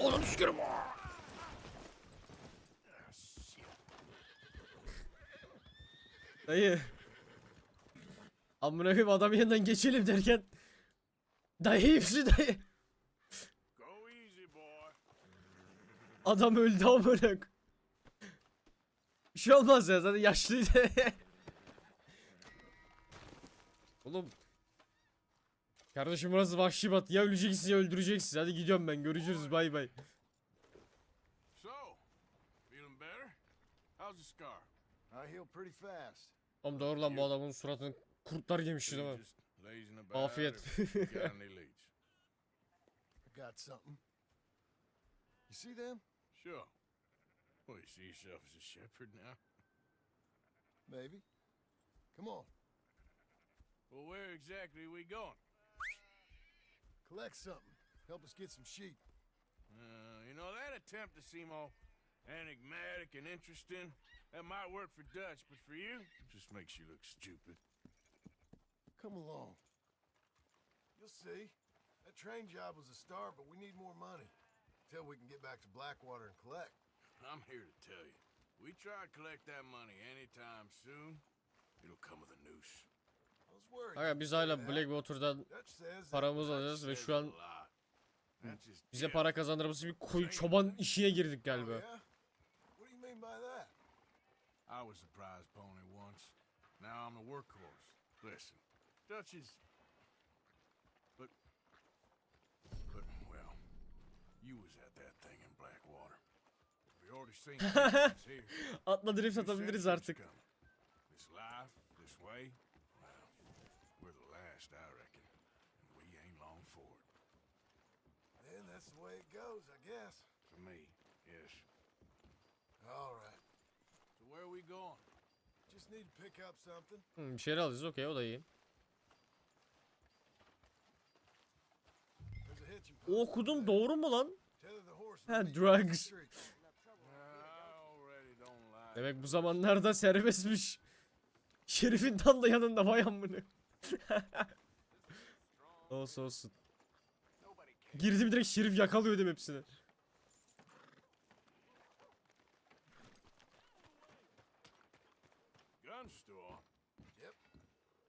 Oğlum sikerim. Dayı. Amına koyayım adam yanından geçelim derken. Dayı hepsi dayı. Adam öldü amına. Bir şey olmaz ya zaten yaşlıydı. Oğlum. Kardeşim burası vahşi bat. Ya öleceksin ya öldüreceksin. Hadi gidiyorum ben. Görüşürüz. Bay bay. So, feeling better? How's the scar? I heal pretty fast. Oğlum doğru lan bu adamın suratını kurtlar yemişti değil mi? Afiyet. got something. You see them? Sure. Well, you see yourself as a shepherd now? Maybe. Come on, Well, where exactly are we going? Collect something. Help us get some sheep. Uh, you know, that attempt to seem all enigmatic and interesting, that might work for Dutch, but for you, it just makes you look stupid. Come along. You'll see. That train job was a start, but we need more money. Till we can get back to Blackwater and collect. I'm here to tell you, we try to collect that money anytime soon, it'll come with a noose. Aga biz hala. Blackwater'dan Dutch says that paramız Dutch alacağız ve şu an bize para kazandırması bir koyu çoban işine girdik Oh, galiba. that? I was a prize pony once. Now I'm a workhorse. Listen, Dutch is. But. But, well, you was at that thing in Blackwater. We already seen. Atla drift atabiliriz artık. coming. This life, this way, well, we're the last, I reckon. And we ain't long for it. Then that's the way it goes, I guess. For me, yes. All right. So where are we going? Just need to pick up something. Hmm, bir şeyler alacağız okey o da iyi. Okudum doğru mu lan? Ha, drugs. Demek bu zamanlarda serbestmiş. Şerif'in tam da yanında vay amına. olsun olsun. Girdim direkt Şerif yakalıyor dedim hepsini.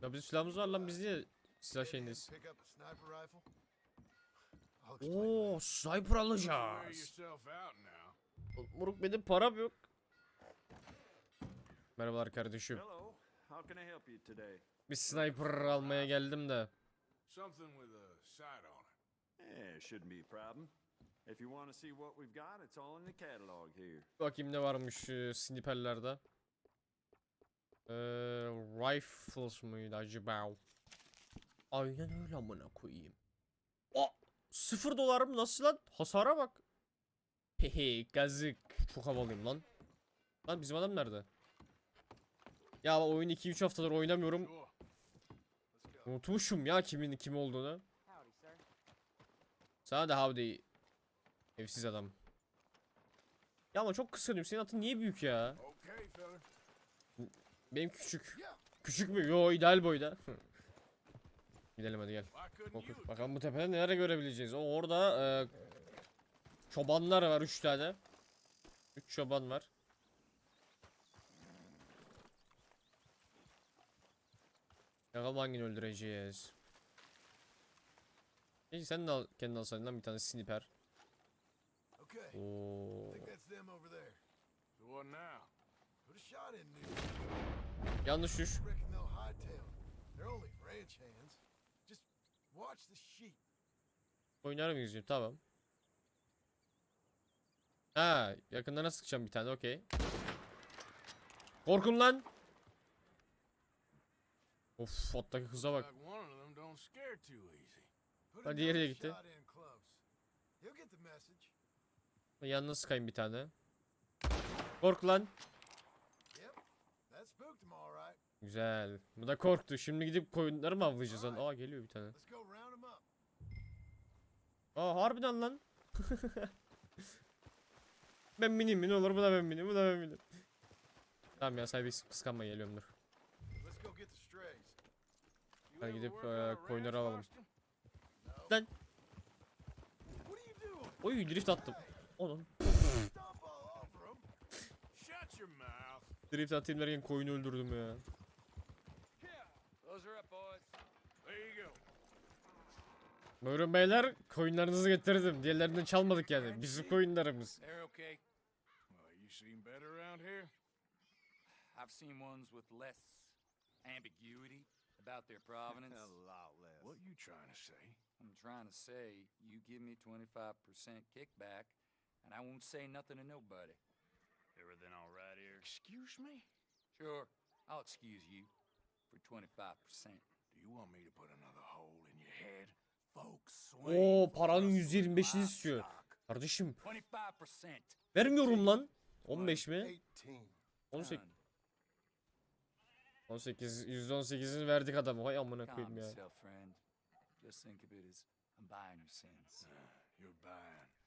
Ya bizim silahımız var lan biz niye silah şeyindeyiz? Oo sniper alacağız. Moruk benim param yok. Merhabalar kardeşim. Bir sniper almaya geldim de. Something with a it. Bakayım ne varmış e, sniperlerde. Ee, rifles mıydı acaba? Aynen öyle amına koyayım. O sıfır dolar mı nasıl lan? Hasara bak. Hehe gazık. Çok havalıyım lan. Lan bizim adam nerede? Ya oyun 2-3 haftadır oynamıyorum. Unutmuşum ya kimin kim olduğunu. Sana da howdy. Evsiz adam. Ya ama çok kıskanıyorum. Senin atın niye büyük ya? Benim küçük. Küçük mü? Yo ideal boyda. Gidelim hadi gel. You? bakalım bu tepede neler görebileceğiz. O orada e, çobanlar var 3 tane. 3 çoban var. Bakalım hangini öldüreceğiz. İyi sen de al, kendin alsaydın lan bir tane sniper. Oo. Yanlış düş. Oynar mıyız diyor. Tamam. Ha, yakından sıkacağım bir tane. Okey. Korkun lan. Of, attaki kıza bak. Hadi yere another gitti. Yanına sıkayım bir tane. Kork lan. Güzel. Bu da korktu. Şimdi gidip koyunları mı avlayacağız lan? Aa geliyor bir tane. Aa harbiden lan. ben bineyim mi? Ne olur bu da ben bineyim. Bu da ben bineyim. Tamam ya sahibi kıskanma geliyorum dur. Hadi gidip, ranch, koyunları alalım. Lan. Oy drift attım. Onun. Drift atayım derken koyunu öldürdüm ya. Buyurun beyler koyunlarınızı getirdim. Diğerlerinden çalmadık yani. Bizim koyunlarımız. I've seen ones with less ambiguity about their provenance. lot less. What you trying to say? I'm trying to say, you give me 25% kickback, and I won't say nothing to nobody. Everything all right here? Excuse me? Sure, I'll excuse you for 25%. Do you want me to put another hole in your head? Folks swing Oo paranın us with %25'ini istiyor. Kardeşim 25%. vermiyorum lan. 15 mi? 18. 18. Done. 18. %18'ini verdik adamı. Hay amına koyayım ya.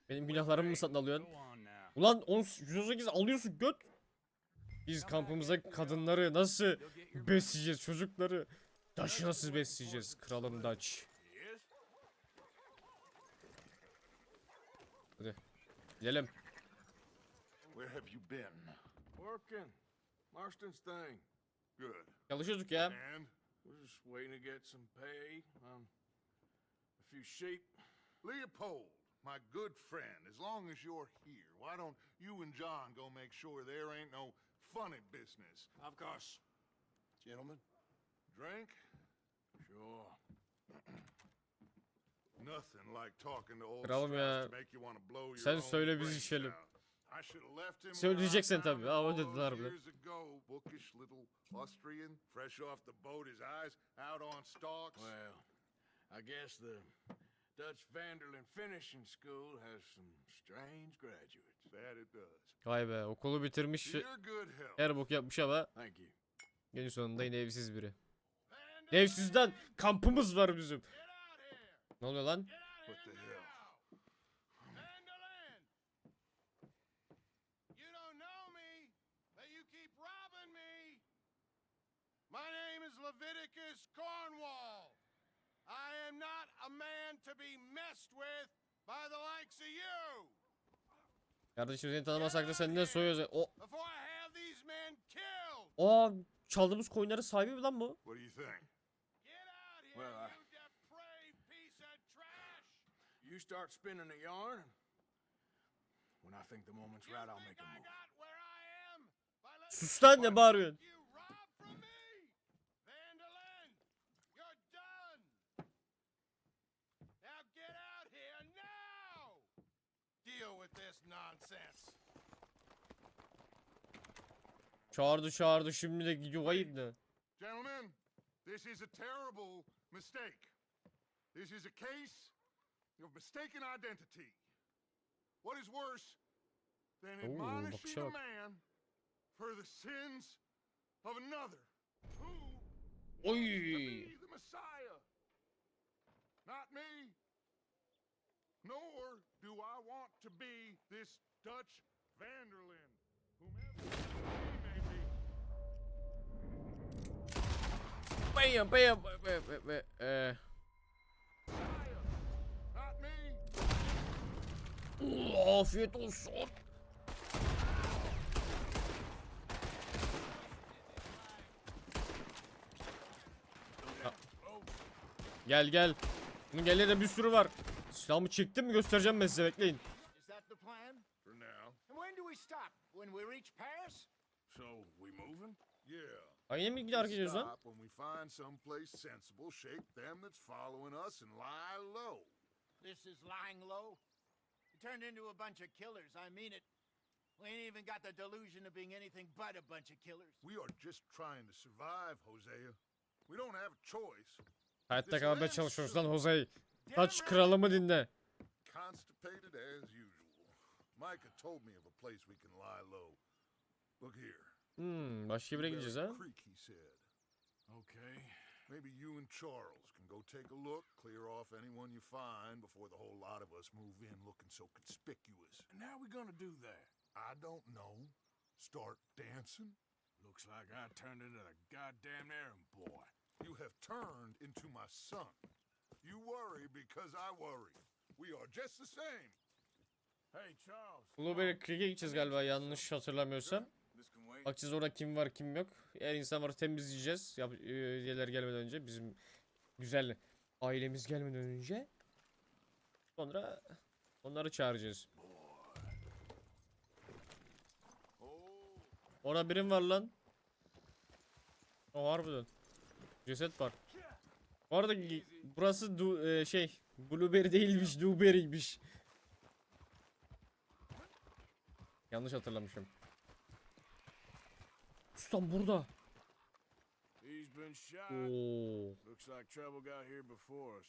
Benim günahlarımı mı satın alıyorsun? Ulan 10 118 alıyorsun göt. Biz kampımıza kadınları nasıl besleyeceğiz çocukları? Daşı nasıl besleyeceğiz kralım Daç? Hadi gidelim. Where have you been? Working. Marston's thing. Good. Çalışıyorduk ya. And we're just waiting to get some pay on a few sheep. Leopold, my good friend, as long as you're here, why don't you and John go make sure there ain't no funny business? Of course. Gentlemen, Drink? Sure. Nothing like talking to old Kralım ya. To make you want to blow your Sen own söyle biz brains içelim. out. I should have left him Söyleyeceksin tabii. Aa, dediler ago. Bookish little Austrian, fresh off the boat, his eyes out on stalks. Well, I guess the Dutch Vanderlyn Finishing School has some strange graduates. That it does. Vay be okulu bitirmiş. Her bok yapmış ama Thank you. günün sonunda yine evsiz biri. Evsizden kampımız var bizim. Ne oluyor lan? What the hell? Vandalin! You don't know me, but you keep robbing me. My name is Leviticus Cornwall. I am not a man to be messed with by the likes of you. Kardeşim seni tanımasak da senden soyuyoruz. O, Before I have these men killed. aa çaldığımız koyunların sahibi mi lan bu? What do you think? Get out here, Well, I- you depraved piece of trash. You start spinning a yarn, when I think the moment's right, I'll make a move. Sus lan ne bağırıyorsun? You rob from me! Vandalin! You're done! Now get out here now! Deal with this nonsense. Çağırdı çağırdı şimdi de gidiyor ayıp ne? Gentlemen, this is a terrible mistake. This is a case of mistaken identity. What is worse than admonishing a man for the sins of another who Oy. to be the Messiah? Not me. Nor do I want to be this Dutch Vanderlyn, whomever he may be. Bam bam bam bam bam. Oo, Afiyet olsun. Gel gel. Bunun gel bir sürü var. Silahımı çektim mi göstereceğim ben size bekleyin. Is that the plan? For now. And when do we stop? When we reach Paris? So, we moving? Yeah. Aynı mı We hareket ediyoruz lan? stop when we find some place sensible, shake them that's following us, and lie low. This is lying low. We turned into a bunch of killers. I mean it. We ain't even got the delusion of being anything but a bunch of killers. We are just trying to survive, Hosea. We don't have a choice. Hayatta kalmaya çalışıyoruz lan Jose. Taç kralımı dinle. Constipated as usual. Micah told me of a place we can lie low. Look here. Hmm, başka bir yere gideceğiz ha? Barrack Creek, he said. Okay. Maybe you and Charles can go take a look, clear off anyone you find before the whole lot of us move in looking so conspicuous. And how are we gonna do that? I don't know. Start dancing? Looks like I turned into the goddamn errand boy. You have turned into my son. You worry because I worry. We are just the same. Blueberry Creek'e gideceğiz galiba yanlış hatırlamıyorsam. Bakacağız orada kim var kim yok. Eğer insan var temizleyeceğiz. Yap, e, üyeler gelmeden önce bizim güzel ailemiz gelmeden önce. Sonra onları çağıracağız. Orada birim var lan. O harbiden. Ceset var. Bu arada burası du, e, şey Blueberry değilmiş, Dewberry'ymiş. Yanlış hatırlamışım. Ustam burada. he's been shot. Oo. Looks like trouble got here before us.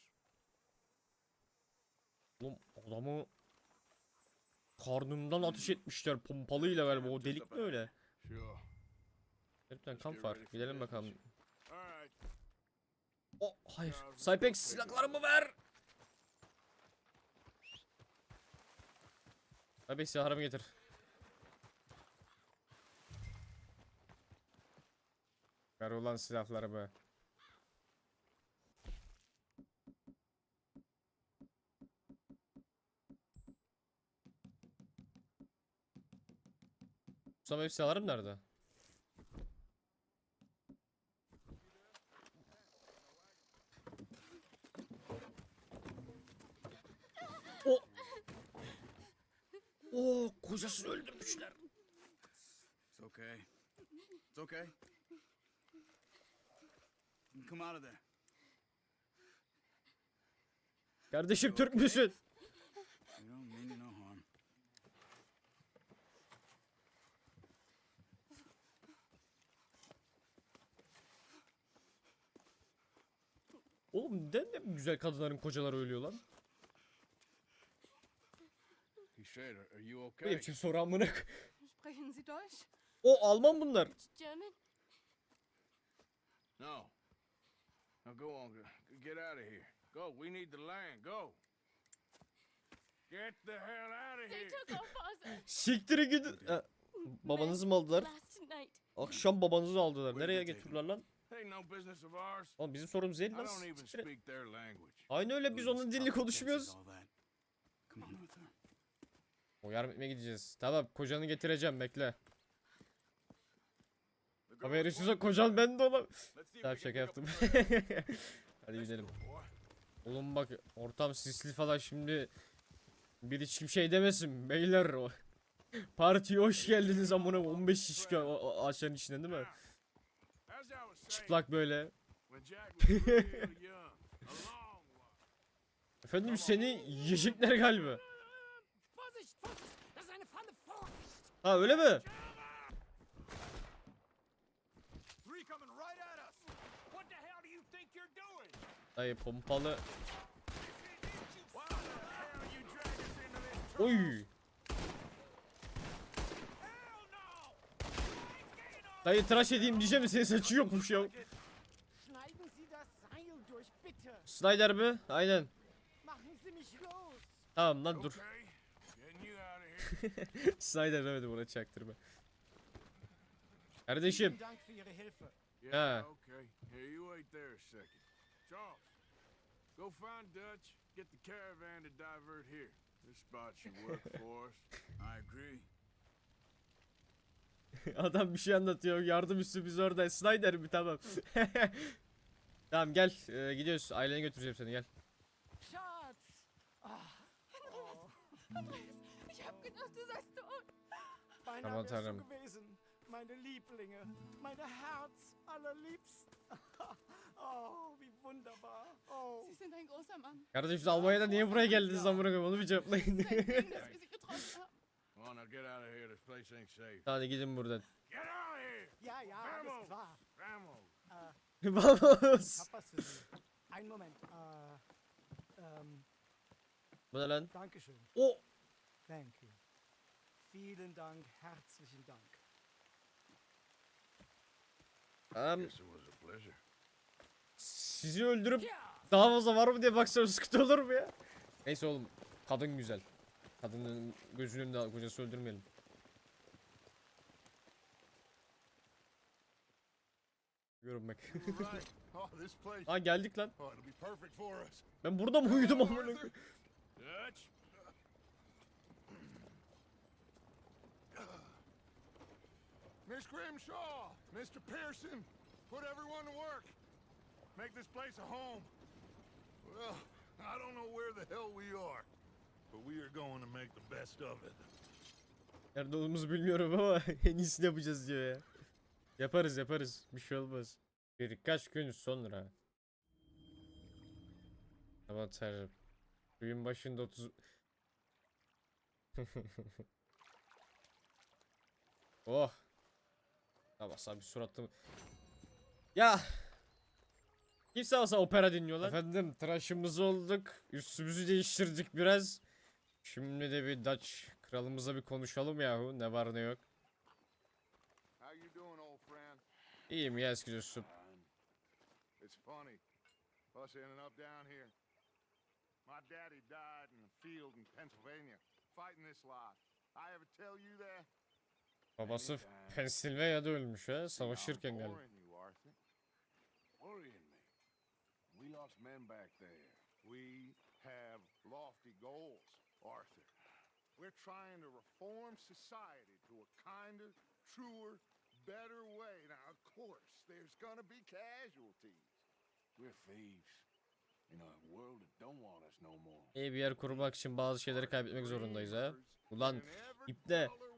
Oğlum adamı karnından ateş etmişler pompalıyla galiba. O delik mi öyle? Lütfen kamp var. Gidelim bakalım. All right. O hayır. Cypex silahlarımı ver. Cypex silahlarımı getir. Ver ulan silahlarımı. Mustafa benim silahlarım nerede? O. Oo, kocasını öldürmüşler. It's okay. It's okay. Come out of there. Kardeşim Türk müsün? You don't mean no harm. Oğlum neden de güzel kadınların kocaları ölüyor lan? He said, "Are you Ne okay?" biçim soru amına k- Sprechen Sie Deutsch? O Alman bunlar. German? No. Now go on. Get out of here. Go. We need the land. Go. Get the hell out of They here. took our father Siktir gidin. Babanızı mı aldılar? last night. Akşam babanızı aldılar. Nereye götürdüler lan? Ain't no business of ours. Oğlum bizim sorumuz değil I lan. don't even Siktir et. speak their language. Aynı öyle biz onun dilini konuşmuyoruz. O yardım etmeye gideceğiz. Tamam kocanı getireceğim bekle. Ama yarışırsa kocan ben de ona. Tamam şaka yaptım. Hadi gidelim. Oğlum bak ortam sisli falan şimdi bir hiç kim şey demesin beyler o. Partiye hoş geldiniz amına 15 kişi o- o ağaçların içinde değil mi? Çıplak böyle. Efendim seni yiyecekler galiba. Ha öyle mi? Three coming right at us. What the hell do you think you're doing? Dayı pompalı. Why the hell you drag us into this? Oy. Dayı tıraş edeyim diyeceğim senin saçı yokmuş ya. Snyder mi? Aynen. Tamam lan dur. Okay, getting you out of here. Snyder demedi buna çaktırma. Kardeşim. Vielen go find Dutch. Get the caravan to divert here. This spot should work for us. I agree. Adam bir şey anlatıyor. Yardım üstü biz orada. Snyder mi? Tamam. tamam gel. Ee, gidiyoruz. Ailene götüreceğim seni gel. Schatz! Andreas, ich hab gedacht, du seist tot. Beinahe wärst du gewesen. Meine Lieblinge. Meine Herz allerliebst. oh, wie wunderbar. Oh. Sie sind ein großer Mann. Kardeşim siz Almanya'dan niye buraya geldiniz amına koyayım onu bir cevaplayın. Come on, now get out of here. This place ain't safe. Hadi gidin buradan. Get out of here! Ja, ja, alles Vamos! klar. Vamos! Ich Vamos. hab was für Sie. Einen Moment. Äh, ähm, Bu ne lan? Dankeschön. O. Thank you. Vielen Dank, herzlichen Dank. Pleasure. Sizi öldürüp daha fazla var mı diye baksam sıkıntı olur mu ya? Neyse oğlum. Kadın güzel. Kadının gözünün de kocası öldürmeyelim. Görünmek. Oh, ha geldik lan. Ben burada mı uyudum amına koyayım? Miss Grimshaw, Mr. Pearson, put everyone to work. Make this place a home. Well, I don't know where the hell we are, but we are going to make the best of it. Nerede olduğumuzu bilmiyorum ama en iyisini yapacağız diyor ya. Yaparız yaparız. Bir şey olmaz. Birkaç gün sonra. Aman tanrım. Suyun başında 30... oh. Ya basa bir suratım. Ya. Kimse olsa opera dinliyorlar. Efendim tıraşımız olduk. Üstümüzü değiştirdik biraz. Şimdi de bir Dutch kralımıza bir konuşalım yahu. Ne var ne yok. İyiyim ya eski dostum. It's funny, us ending up down here. My daddy died in a field in Pennsylvania, fighting this lot. I ever tell you that? Babası Pennsylvania'da ölmüş ha. Savaşırken galiba. We lost men back there. We have lofty goals, Arthur. We're trying to reform society to a kinder, truer, better way. Now, of course, there's gonna be casualties. We're thieves. In a world that don't want us no more. İyi bir yer kurmak için bazı şeyleri kaybetmek zorundayız ha. Ulan in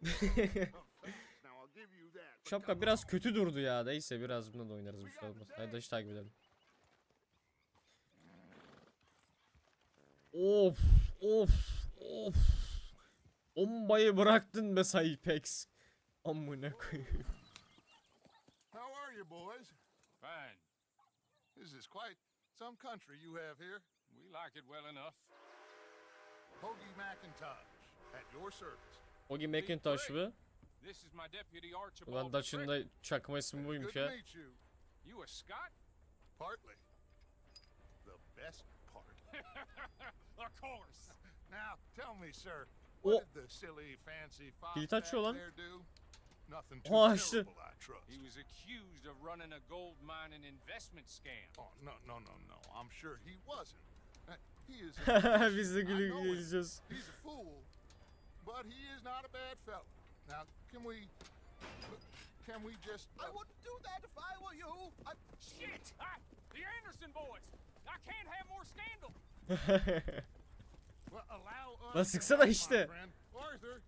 Şapka biraz kötü durdu ya. Neyse biraz bununla da oynarız bir şey olmaz. Hadi Dutch takip edelim. Of of of. Bombayı bıraktın be Cypex. Amına koyayım. How are you, boys? Fine. This is quite some country you have here. We like it well enough. Hoagie McIntosh, at your service. Ogi McIntosh mı? This is my deputy Archibald. Ulan Dutch'ın da çakma ismi Good buymuş to ya. meet you. You a Scot? Partly. The best part. of course. Now, tell me, sir, what did the silly, fancy fox Kilit there do? Nothing too Aa, açtı. terrible, I trust. He was accused of running a gold mine and investment scam. Oh, no, no, no, no. I'm sure he wasn't. Uh, He is. a biz de I know it. geleceğiz. He's a fool, but he is not a bad fellow. Now, can we? Can we just? uh, wouldn't do that if I were you. I... Shit! I, the Anderson boys! I can't have more scandal! well, allow us. Lan to sıksana işte. friend. Arthur,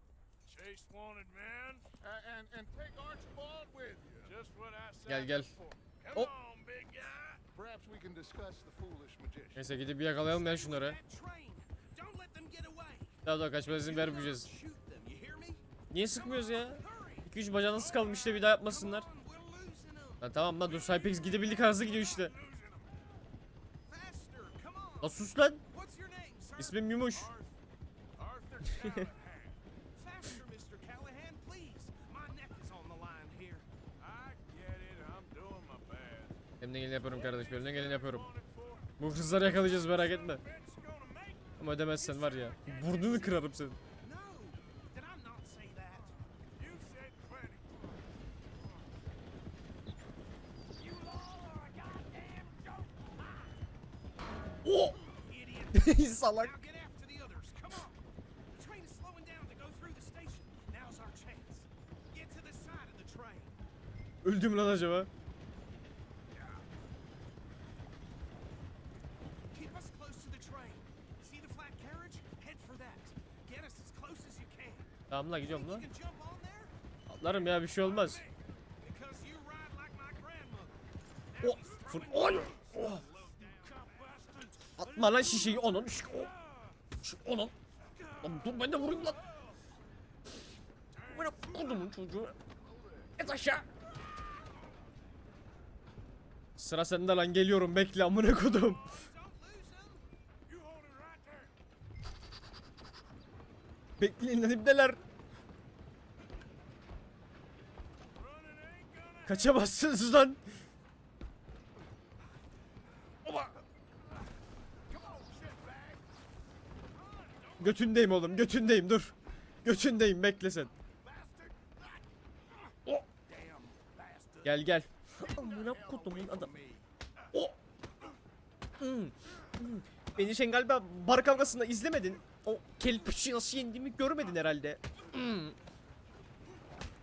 Chase wanted, man. uh, and and take Archibald with you. Just what I said Gel gel. before. Come Oh. on, big guy. Perhaps we can discuss the foolish magician. Neyse gidip bir yakalayalım ya şunları. Daha da kaçma izin vermeyeceğiz. Niye sıkmıyoruz ya? 2-3 bacağına sıkalım işte bir daha yapmasınlar. Lan tamam lan dur Cypex gidebildik hızlı gidiyor işte. Lan sus lan. İsmim Yumuş. Elimden geleni yapıyorum kardeş. Elimden geleni yapıyorum. Bu hızları yakalayacağız merak etme. Ama ödemezsen var ya. Burnunu kırarım senin. No, did I not say that? You said plenty. You all are a goddamn joke. Oh! Idiot. Salak. Now get after the others. Come on. The train is slowing down to go through the station. Now's our chance. Get to the side of the train. Öldüm lan acaba? Keep us close to the train. See the flat carriage? Head for that. Get us as close as you can. Tamam lan gidiyorum lan. Atlarım ya bir şey olmaz. Oh, fır Oy! Atma lan şişeyi onun. Şş, o. Onun. Lan dur ben de vurayım lan. Böyle kodumun çocuğu. Et aşağı. Sıra sende lan geliyorum bekle amına kodum. Bekleyin lan ibneler. Kaçamazsınız lan. Götündeyim oğlum götündeyim dur. Götündeyim bekle sen. O. Gel gel. Hmm, hmm. Beni sen galiba bar kavgasında izlemedin. O kelpişi nasıl yendiğimi görmedin herhalde. Hmm.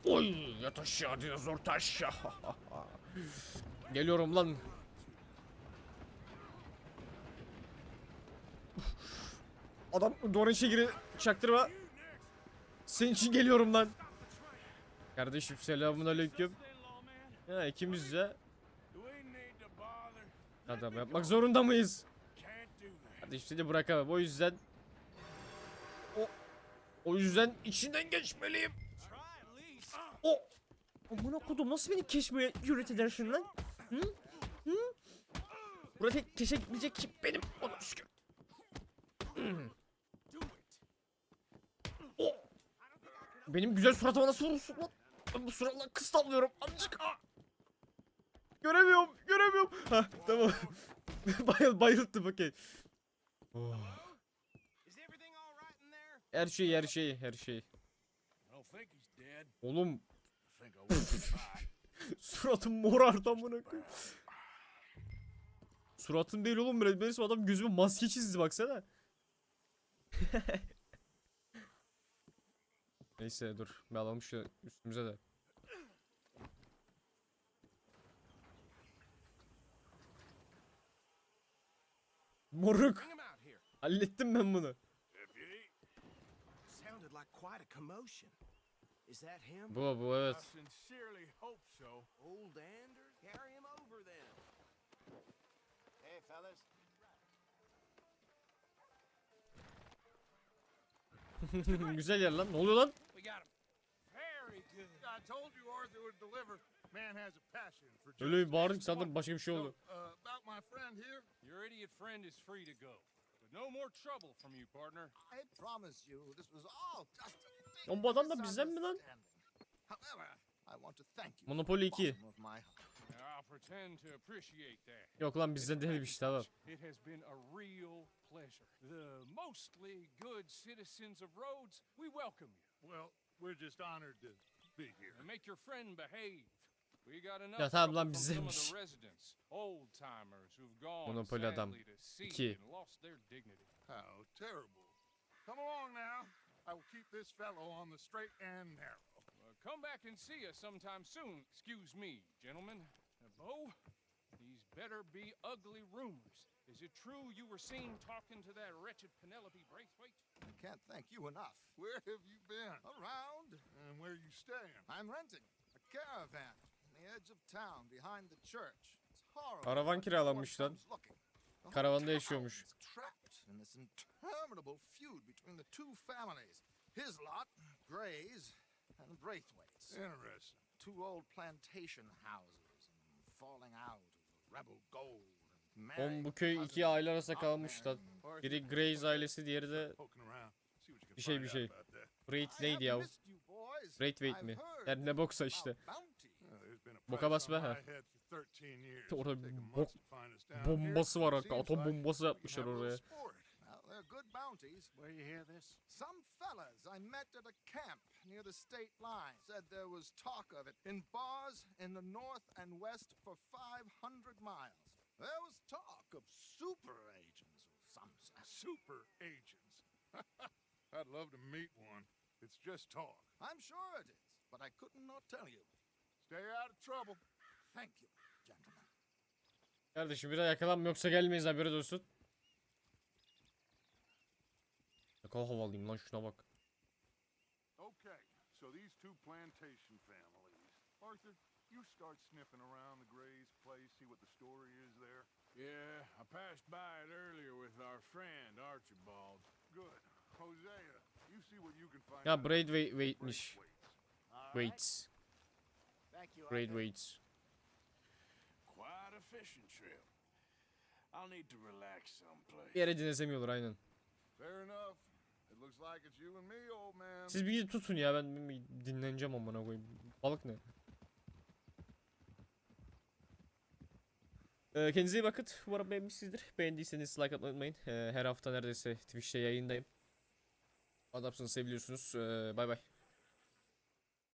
Oy yat aşağı dinozor taş. Geliyorum lan. Adam duvarın içine giri çaktırma. Senin için geliyorum lan. Kardeşim selamun aleyküm. Ha ikimiz de adam yapmak zorunda mıyız? Kardeşim seni bırakamam o yüzden o o yüzden içinden geçmeliyim. O Amına kodum nasıl beni keşfeye cüret edersin lan? Hı? Hı? Burada keşfedecek kim benim? Onu şükür. Do it. O Benim güzel suratıma nasıl vurursun lan? Ben bu suratla kız tavlıyorum amcık. Göremiyorum, göremiyorum. Ha tamam. Bayıl, bayılttım okey. Oh. Her şey, her şey, her şey. Oğlum suratım morardı amına koyayım. Suratım değil oğlum. Benim adam gözüme maske çizdi baksana. Neyse dur. Bir alalım şu üstümüze de. Moruk. Hallettim ben bunu. Bu bu evet. Güzel yer lan. Ne oluyor lan? Got him. Very good. I told you Arthur would deliver. Man has a passion for Öyle bir justice. bağırdık sandım başka bir şey oldu. So, uh, about my friend here, Your idiot friend is free to go. But no more trouble from you, partner. I promise you this was all just a big bu adam da bizden mi lan? However, I want to thank you. Monopoly from the 2. bottom of my heart. Now, I'll pretend to appreciate that. Yok lan bizden değilmiş tamam. It has been a real pleasure. The mostly good citizens of Rhodes, we welcome you. Well, we're just honored to be here. And make your friend behave. We got enough Ya tamam trouble lan from some of the residents, old timers who've gone Monopoly adam. sadly to sea İki. and lost their dignity. How terrible. Come along now. I will keep this fellow on the straight and narrow. Uh, come back and see us sometime soon. Excuse me, gentlemen. Uh, Bo, these better be ugly rumors. Is it true you were seen talking to that wretched Penelope Braithwaite? I can't thank you enough. Where have you been? Around, And where you staying? I'm renting a caravan on the edge of town behind the church. It's horrible. Karavan when kiralanmış one lan. comes looking. The Karavanda yaşıyormuş. Trapped in this interminable feud between the two families. His lot, Gray's, and Braithwaite's. Interesting. Two old plantation houses and falling out of the rebel gold. Marrying bu köy iki aile arasında kalmış marrying. Biri Grays ailesi diğeri de Bir şey, bir şey. I neydi ya? Braithwaite I've mi? Her ne boksa işte. Boka basma on ha. my head for 13 years. Orada a bok- Bombası var hatta. Atom bombası yapmışlar oraya. they're good bounties. Where you hear this? Some fellas I met at a camp near the state line said there was talk of it in bars in the north and west for 500 miles. There was talk of super agents of some sort. Super agents. I'd love to meet one. It's just talk. I'm sure it is, but I could not tell you. Stay out of trouble. Thank you, gentlemen. Kardeşim bir daha yakalanma yoksa gelmeyiz haberi olsun. Ne kadar havalıyım lan şuna bak. Okay, so these two plantation families. Arthur, you start sniffing around the Gray's place, see what the story is there. Yeah, I passed by it earlier with our friend Archibald. Good. Hosea, you see what you can find Ya about Braithwaite'miş. Braithwaite's. All right? Waits. Thank you. Braithwaite's. Quite a fishing trip. I'll need to relax someplace. Bir yere dinlesemiyorlar aynen. Fair enough. It looks like it's you and me, old man. Siz bir tutun ya ben dinleneceğim amına koyayım. Balık ne? Ee, kendinize iyi bakın. Umarım beğenmişsinizdir. Beğendiyseniz like atmayı unutmayın. Ee, her hafta neredeyse Twitch'te yayındayım. Adamsınız seviliyorsunuz. Ee, bay bay.